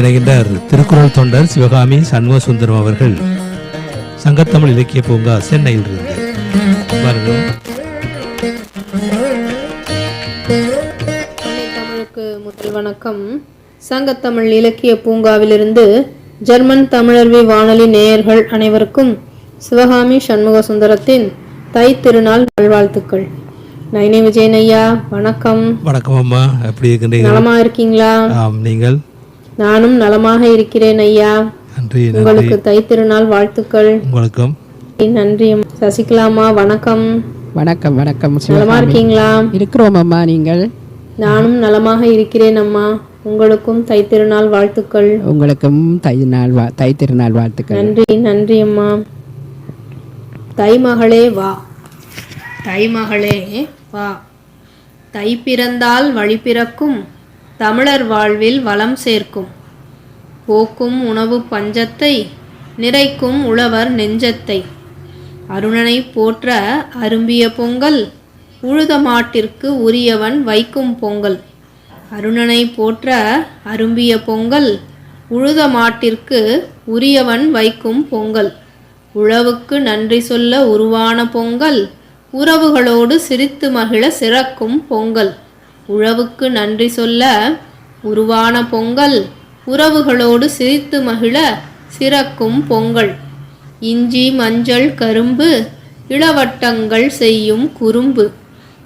இணைகின்றார் திருக்குறள் தொண்டர் சிவகாமி சண்முக சுந்தரம் அவர்கள். சங்கத்தமிழ் இலக்கிய பூங்கா சென்னையில் இருந்து. தமிழுக்கு முதல் வணக்கம். சங்கத்தமிழ் இலக்கிய பூங்காவிலிருந்து ஜெர்மன் தமிழர்வி வானொலி நேயர்கள் அனைவருக்கும் சிவகாமி சண்முக சுந்தரத்தின் தை திருநாள் நல்வாழ்த்துக்கள். நைனி விஜயன் ஐயா வணக்கம். வணக்கம் அம்மா. எப்படி இருக்கின்றீர்கள்? நலமா இருக்கீங்களா? நீங்கள்? நானும் நலமாக இருக்கிறேன் ஐயா. நன்றி உங்களுக்கு தை திருநாள் வாழ்த்துக்கள். உங்களுக்கும். நன்றி. சசிகலாமா வணக்கம். வணக்கம் வணக்கம் நலமா இருக்கீங்களா? இருக்கிறோம் அம்மா நீங்கள்? நானும் நலமாக இருக்கிறேன் அம்மா. உங்களுக்கும் தை திருநாள் வாழ்த்துக்கள். உங்களுக்கும் தை நாள் வா தை திருநாள் வாழ்த்துக்கள். நன்றி நன்றி அம்மா. தை மகளே வா. தை மகளே வா. தை பிறந்தால் வழி பிறக்கும். தமிழர் வாழ்வில் வளம் சேர்க்கும். போக்கும் உணவு பஞ்சத்தை நிறைக்கும் உழவர் நெஞ்சத்தை. அருணனை போற்ற அரும்பிய பொங்கல் உழுத மாட்டிற்கு உரியவன் வைக்கும் பொங்கல். அருணனை போற்ற அரும்பிய பொங்கல் உழுத மாட்டிற்கு உரியவன் வைக்கும் பொங்கல். உழவுக்கு நன்றி சொல்ல உருவான பொங்கல் உறவுகளோடு சிரித்து மகிழ சிறக்கும் பொங்கல். உழவுக்கு நன்றி சொல்ல உருவான பொங்கல் உறவுகளோடு சிரித்து மகிழ சிறக்கும் பொங்கல். இஞ்சி மஞ்சள் கரும்பு இளவட்டங்கள் செய்யும் குறும்பு.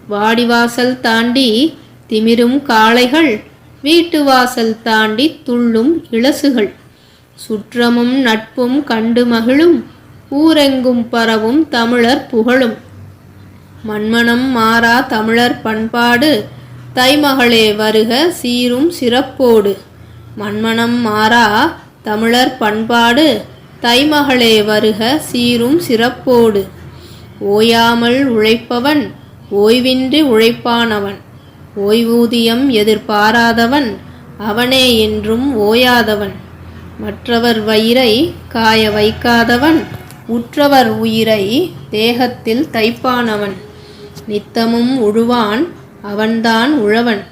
வாடிவாசல் தாண்டி திமிரும் காளைகள் வீட்டு வாசல் தாண்டி துள்ளும் இளசுகள். சுற்றமும் நட்பும் கண்டு மகிழும் ஊரெங்கும் பரவும் தமிழர் புகழும். மண்மனம் மாறா தமிழர் பண்பாடு தைமகளே வருக சீரும் சிறப்போடு. மண்மணம் மாறா தமிழர் பண்பாடு. தைமகளே வருக சீரும் சிறப்போடு. ஓயாமல் உழைப்பவன் ஓய்வின்றி உழைப்பானவன். ஓய்வூதியம் எதிர்பாராதவன் அவனே என்றும் ஓயாதவன். மற்றவர் வயிறை காய வைக்காதவன் உற்றவர் உயிரை தேகத்தில் தைப்பானவன். நித்தமும் உழுவான் அவன்தான் உழவன்.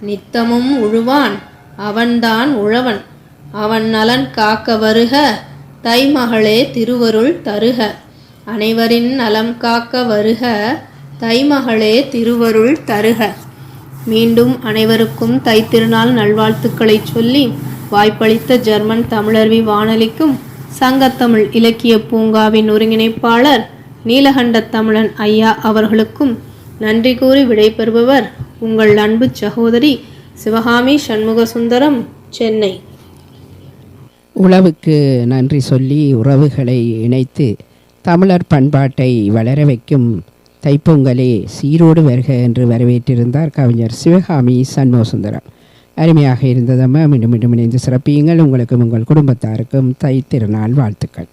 நித்தமும் உழுவான் அவன்தான் உழவன். அவன் நலன் காக்க வருக தைமகளே திருவருள் தருக. அனைவரின் நலம் காக்க வருக தைமகளே திருவருள் தருக. மீண்டும் அனைவருக்கும் தைத்திருநாள் நல்வாழ்த்துக்களை சொல்லி வாய்ப்பளித்த ஜெர்மன் தமிழர்வி வானொலிக்கும் சங்கத்தமிழ் இலக்கிய பூங்காவின் ஒருங்கிணைப்பாளர் நீலகண்ட தமிழன் ஐயா அவர்களுக்கும் நன்றி கூறி விடைபெறுபவர் உங்கள் அன்பு சகோதரி சிவகாமி சண்முக சுந்தரம் சென்னை. உழவுக்கு நன்றி சொல்லி உறவுகளை இணைத்து தமிழர் பண்பாட்டை வளர வைக்கும் தைப்பொங்கலே சீரோடு வருக என்று வரவேற்றிருந்தார் கவிஞர் சிவகாமி சண்முகசுந்தரம். அருமையாக இருந்ததம்மா. மீண்டும் மீண்டும் இணைந்து சிறப்பியுங்கள். உங்களுக்கும் உங்கள் குடும்பத்தாருக்கும் தை திருநாள் வாழ்த்துக்கள்.